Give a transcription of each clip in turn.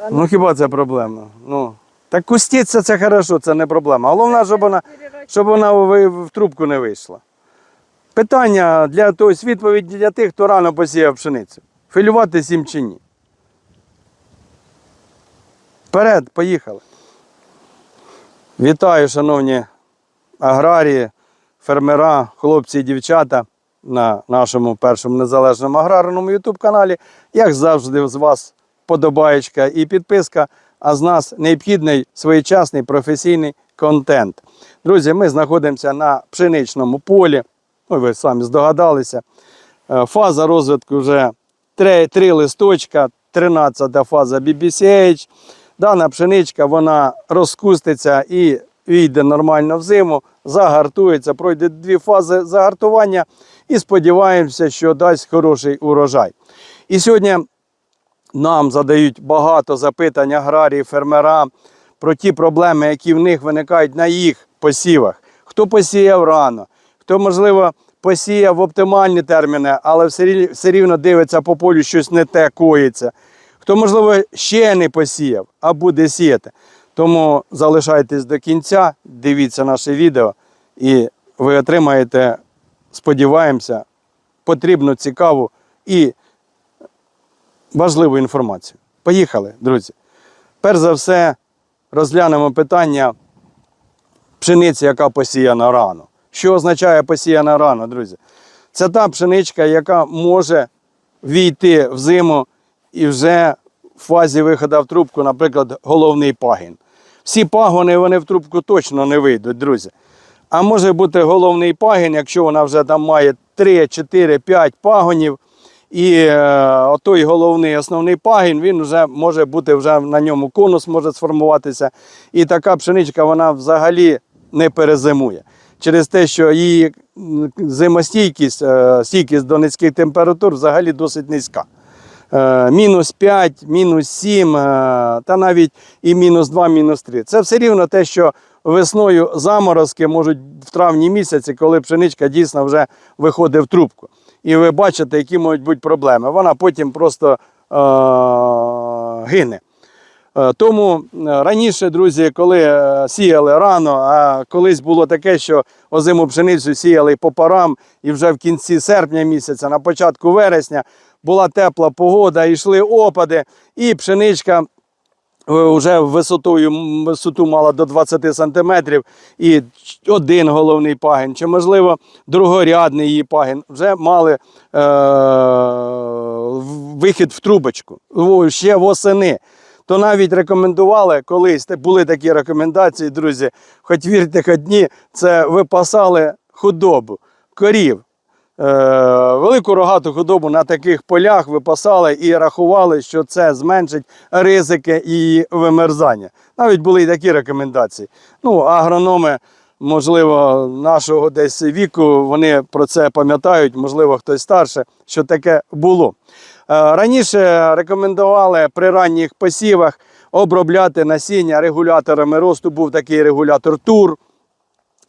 а Ну хіба це проблема? Ну, так кустіться це хорошо, це не проблема. Головне, щоб вона, щоб вона в, трубку не вийшла. Питання для тобто відповідь для тих, хто рано посіяв пшеницю. Філювати сім чи ні. Вперед, поїхали. Вітаю, шановні аграрії, фермера, хлопці і дівчата на нашому першому незалежному аграрному ютуб каналі. Як завжди, з вас подобаєчка і підписка, а з нас необхідний своєчасний професійний контент. Друзі, ми знаходимося на пшеничному полі. Ну, ви самі здогадалися. Е, Фаза розвитку вже три, три листочка, 13 фаза BBCH. Дана пшеничка вона розкуститься і війде нормально в зиму, загартується, пройде дві фази загартування і сподіваємося, що дасть хороший урожай. І сьогодні нам задають багато запитань аграрії, фермера про ті проблеми, які в них виникають на їх посівах. Хто посіяв рано, хто, можливо, посіяв в оптимальні терміни, але все рівно дивиться по полю, щось не те коїться. Хто, можливо, ще не посіяв, а буде сіяти. Тому залишайтесь до кінця, дивіться наше відео, і ви отримаєте, сподіваємося, потрібну, цікаву і важливу інформацію. Поїхали, друзі. Перш за все, розглянемо питання пшениці, яка посіяна рано. Що означає посіяна рано, друзі? Це та пшеничка, яка може війти в зиму і вже в фазі виходу в трубку, наприклад, головний пагін. Всі пагони вони в трубку точно не вийдуть, друзі. А може бути головний пагін, якщо вона вже там має 3, 4, 5 пагонів, і е, отой головний основний пагін, він вже може бути вже на ньому конус може сформуватися. І така пшеничка вона взагалі не перезимує. Через те, що її зимостійкість, е, стійкість до низьких температур взагалі досить низька. Е, Мінус 5, мінус 7, е, та навіть і мінус 2, мінус 3. Це все рівно те, що весною заморозки можуть в травні місяці, коли пшеничка дійсно вже виходить в трубку. І ви бачите, які можуть бути проблеми. Вона потім просто е, гине. Е, Тому е, раніше, друзі, коли е, сіяли рано, а колись було таке, що озиму пшеницю сіяли по парам, і вже в кінці серпня місяця, на початку вересня, була тепла погода, йшли опади, і пшеничка вже висотою висоту мала до 20 сантиметрів, і один головний пагін, чи можливо другорядний її пагін, вже мали е- вихід в трубочку ще восени. То навіть рекомендували колись, були такі рекомендації, друзі, хоч вірте, хоч ні, це випасали худобу, корів. Е, велику рогату худобу на таких полях випасали і рахували, що це зменшить ризики її вимерзання. Навіть були і такі рекомендації. Ну, агрономи, можливо, нашого десь віку, вони про це пам'ятають, можливо, хтось старше, що таке було. Е, Раніше рекомендували при ранніх посівах обробляти насіння регуляторами росту. Був такий регулятор тур.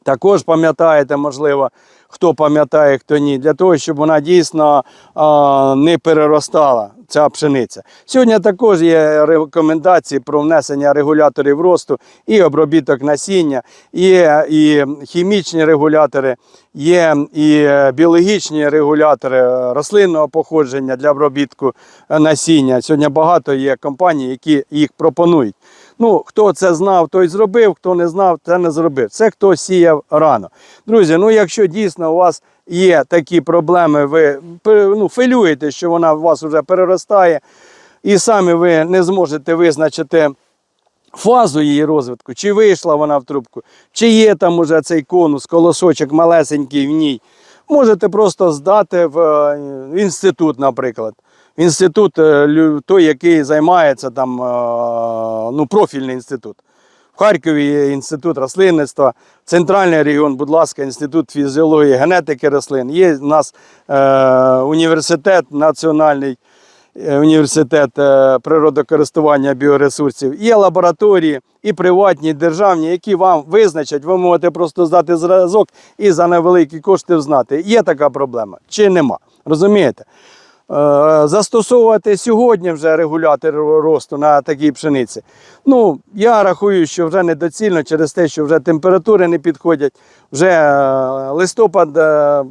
Також пам'ятаєте, можливо, хто пам'ятає, хто ні, для того, щоб вона дійсно а, не переростала, ця пшениця. Сьогодні також є рекомендації про внесення регуляторів росту і обробіток насіння, є і хімічні регулятори, є і біологічні регулятори рослинного походження для обробітку насіння. Сьогодні багато є компаній, які їх пропонують. Ну, хто це знав, той зробив, хто не знав, це не зробив. Це хто сіяв рано. Друзі, ну якщо дійсно у вас є такі проблеми, ви ну, філюєте, що вона у вас вже переростає, і самі ви не зможете визначити фазу її розвитку, чи вийшла вона в трубку, чи є там уже цей конус, колосочок малесенький в ній. Можете просто здати е, в інститут, наприклад. В Інститут, е, той, який займається там, е, ну, профільний інститут. В Харкові є інститут рослинництва, центральний регіон, будь ласка, інститут фізіології, генетики рослин. Є у нас е, університет національний. е, Університет природокористування біоресурсів, є лабораторії, і приватні, і державні, які вам визначать, ви можете просто здати зразок і за невеликі кошти знати, є така проблема чи нема. Розумієте? Застосовувати сьогодні вже регулятор росту на такій пшениці. Ну, я рахую, що вже недоцільно через те, що вже температури не підходять, вже е, листопад е,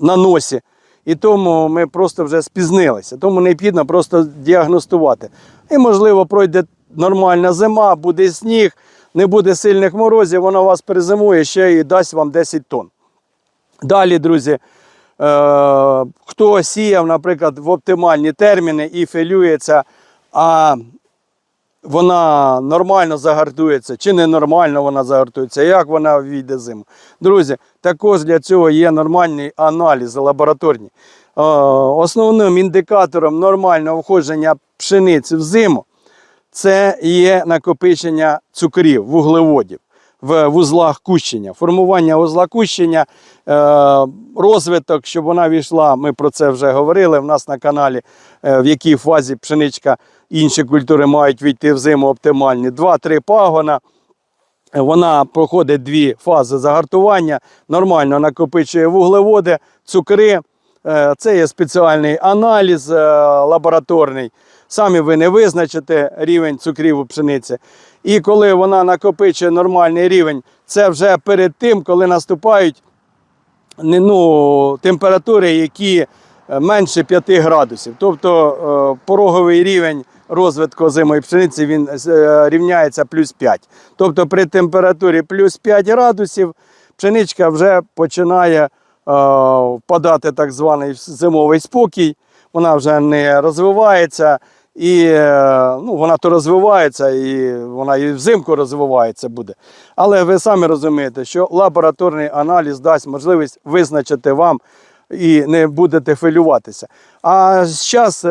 на носі. І тому ми просто вже спізнилися. Тому необхідно просто діагностувати. І, можливо, пройде нормальна зима, буде сніг, не буде сильних морозів, воно вас перезимує ще і дасть вам 10 тонн. Далі, друзі, е, хто сіяв, наприклад, в оптимальні терміни і філюється, а вона нормально загартується, чи ненормально вона загартується, як вона війде зиму. Друзі, також для цього є нормальні аналізи лабораторні. Е, Основним індикатором нормального входження пшениці в зиму це є накопичення цукрів, вуглеводів в вузлах кущення, формування вузла кущення, е, розвиток, щоб вона війшла. Ми про це вже говорили в нас на каналі, е, в якій фазі пшеничка інші культури мають війти в зиму оптимальні. Два-три пагона. Вона проходить дві фази загартування, нормально накопичує вуглеводи, цукри. Е, Це є спеціальний аналіз е, лабораторний. Самі ви не визначите рівень цукрів у пшениці. І коли вона накопичує нормальний рівень, це вже перед тим, коли наступають ну, температури, які е, менше 5 градусів. Тобто пороговий рівень розвитку озимої пшениці він рівняється плюс 5. Тобто при температурі плюс 5 градусів пшеничка вже починає е, впадати так званий зимовий спокій, вона вже не розвивається. І е, ну, вона то розвивається, і вона і взимку розвивається буде. Але ви самі розумієте, що лабораторний аналіз дасть можливість визначити вам і не будете хвилюватися. А зараз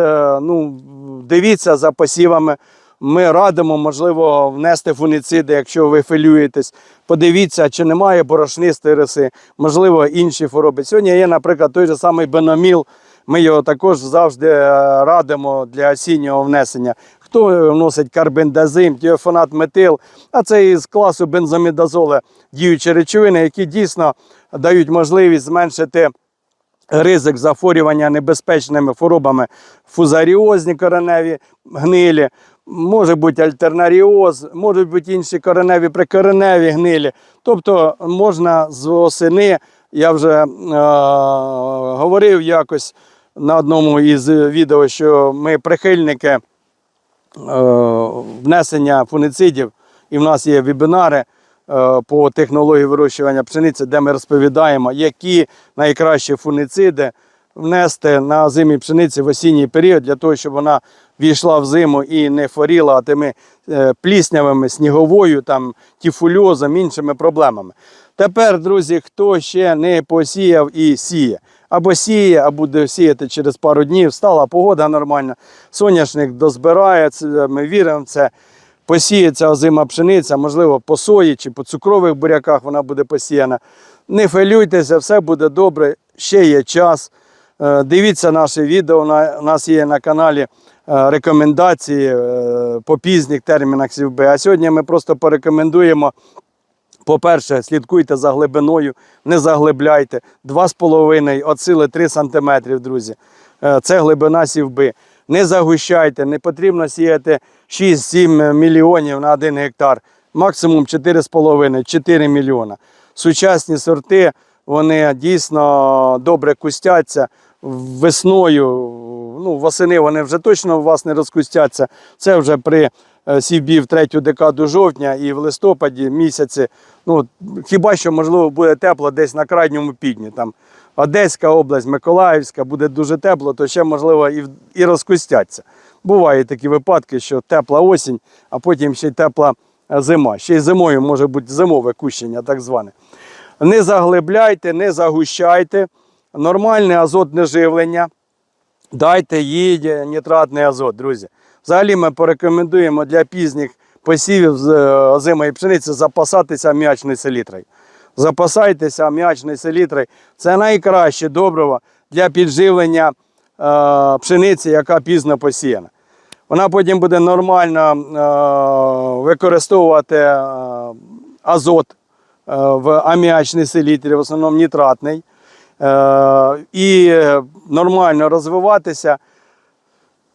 ну, дивіться за посівами. Ми радимо, можливо, внести фуніциди, якщо ви хвилюєтесь. Подивіться, чи немає борошнистої риси, можливо, інші хвороби. Сьогодні є, наприклад, той же самий беноміл. Ми його також завжди е, радимо для осіннього внесення. Хто вносить карбендазим, тіофонат метил, а це із класу бензомідазоли діючі речовини, які дійсно дають можливість зменшити ризик захворювання небезпечними хворобами фузаріозні кореневі гнилі, може бути альтернаріоз, можуть бути інші кореневі прикореневі гнилі. Тобто можна з осени, я вже е, говорив якось на одному із відео, що ми прихильники е, внесення фуніцидів, і в нас є вебінари е, по технології вирощування пшениці, де ми розповідаємо, які найкращі фуніциди внести на зимі пшениці в осінній період, для того, щоб вона війшла в зиму і не хворіла тими е, пліснявими, сніговою, там, тіфульозом, іншими проблемами. Тепер, друзі, хто ще не посіяв і сіє, або сіє, або буде сіяти через пару днів, стала погода нормальна, соняшник дозбирає, ми віримо в це. Посіється озима пшениця, можливо, по сої чи по цукрових буряках вона буде посіяна. Не хвилюйтеся, все буде добре, ще є час. Е, Дивіться наше відео. У нас є на каналі рекомендації е, по пізніх термінах сівби. А сьогодні ми просто порекомендуємо. По-перше, слідкуйте за глибиною, не заглибляйте. 2,5 от сили 3 см, друзі. Е, Це глибина сівби. Не загущайте, не потрібно сіяти 6-7 мільйонів на 1 гектар. Максимум 4,5-4 мільйона. Сучасні сорти, вони дійсно добре кустяться весною. Ну, восени вони вже точно у вас не розкустяться. Це вже при е, сівбі в третю декаду жовтня і в листопаді місяці. Ну, хіба що можливо буде тепло десь на крайньому півдні. Там Одеська область, Миколаївська буде дуже тепло, то ще можливо і, і розкустяться. Бувають такі випадки, що тепла осінь, а потім ще й тепла е, зима. Ще й зимою може бути зимове кущення, так зване. Не заглибляйте, не загущайте. Нормальне азотне живлення. Дайте їй нітратний азот, друзі. Взагалі ми порекомендуємо для пізніх посівів з е, озимої пшениці запасатися аміачною селітрою. Запасайтеся аміачною селітрою. Це найкраще добриво для підживлення е, пшениці, яка пізно посіяна. Вона потім буде нормально е, використовувати е, азот е, в аміачній селітрі, в основному нітратний. Е, і нормально розвиватися.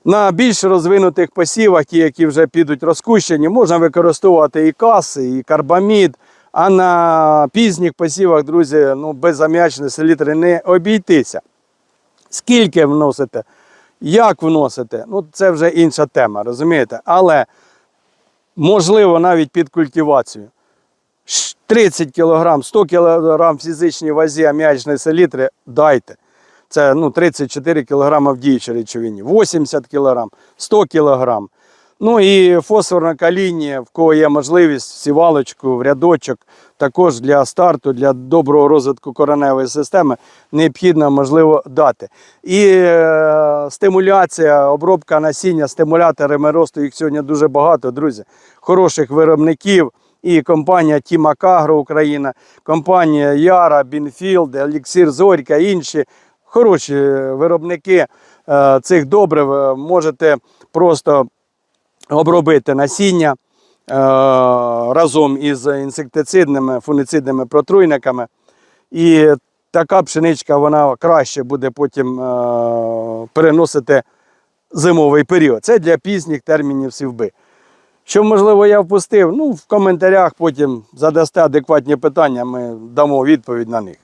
На більш розвинутих посівах, ті, які вже підуть розкущені, можна використовувати і каси, і карбамід. А на пізніх посівах, друзі, ну, без аміачної селітри не обійтися. Скільки вносите, як вносите, ну це вже інша тема, розумієте? Але можливо навіть під культивацію. Ш- 30 кг, 100 кг фізичній вазі аміачної селітри дайте. Це ну, 34 кг в діючій речовині, 80 кг, 100 кг. Ну і фосфорна каління, в кого є можливість, сівалочку, в рядочок, також для старту, для доброго розвитку кореневої системи необхідно, можливо, дати. І е, стимуляція, обробка насіння, стимуляторами росту, їх сьогодні дуже багато, друзі. Хороших виробників. І компанія Тімак Агро Україна, компанія Яра, Бінфілд, Еліксір Зорька, інші хороші виробники е, цих добрив. Е, Можете просто обробити насіння е, разом із інсектицидними, фунгицидними протруйниками. І така пшеничка вона краще буде потім е, переносити зимовий період. Це для пізніх термінів сівби. Що, можливо, я впустив, ну, в коментарях потім задасте адекватні питання, ми дамо відповідь на них.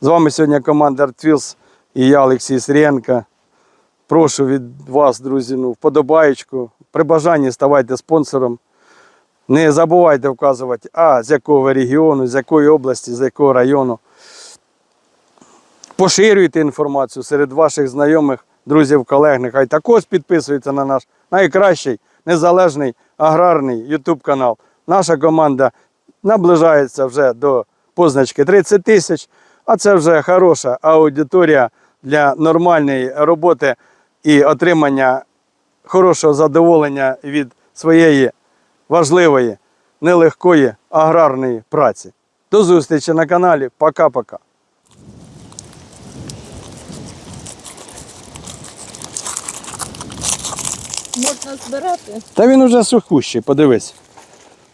З вами сьогодні команда Артвілс і я, Олексій Сирієнко. Прошу від вас, друзі, ну, вподобаєчку. При бажанні ставайте спонсором. Не забувайте вказувати, а з якого регіону, з якої області, з якого району. Поширюйте інформацію серед ваших знайомих, друзів, колег. Нехай також підписуються на наш найкращий незалежний аграрний YouTube канал. Наша команда наближається вже до позначки 30 тисяч, а це вже хороша аудиторія для нормальної роботи і отримання хорошого задоволення від своєї важливої, нелегкої аграрної праці. До зустрічі на каналі. Пока-пока. Можна збирати. Та він уже сухущий, подивись.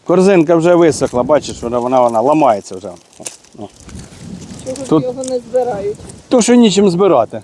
Корзинка вже висохла, бачиш, вона, вона, вона ламається вже. Чого Тут- ж його не збирають? То, що нічим збирати.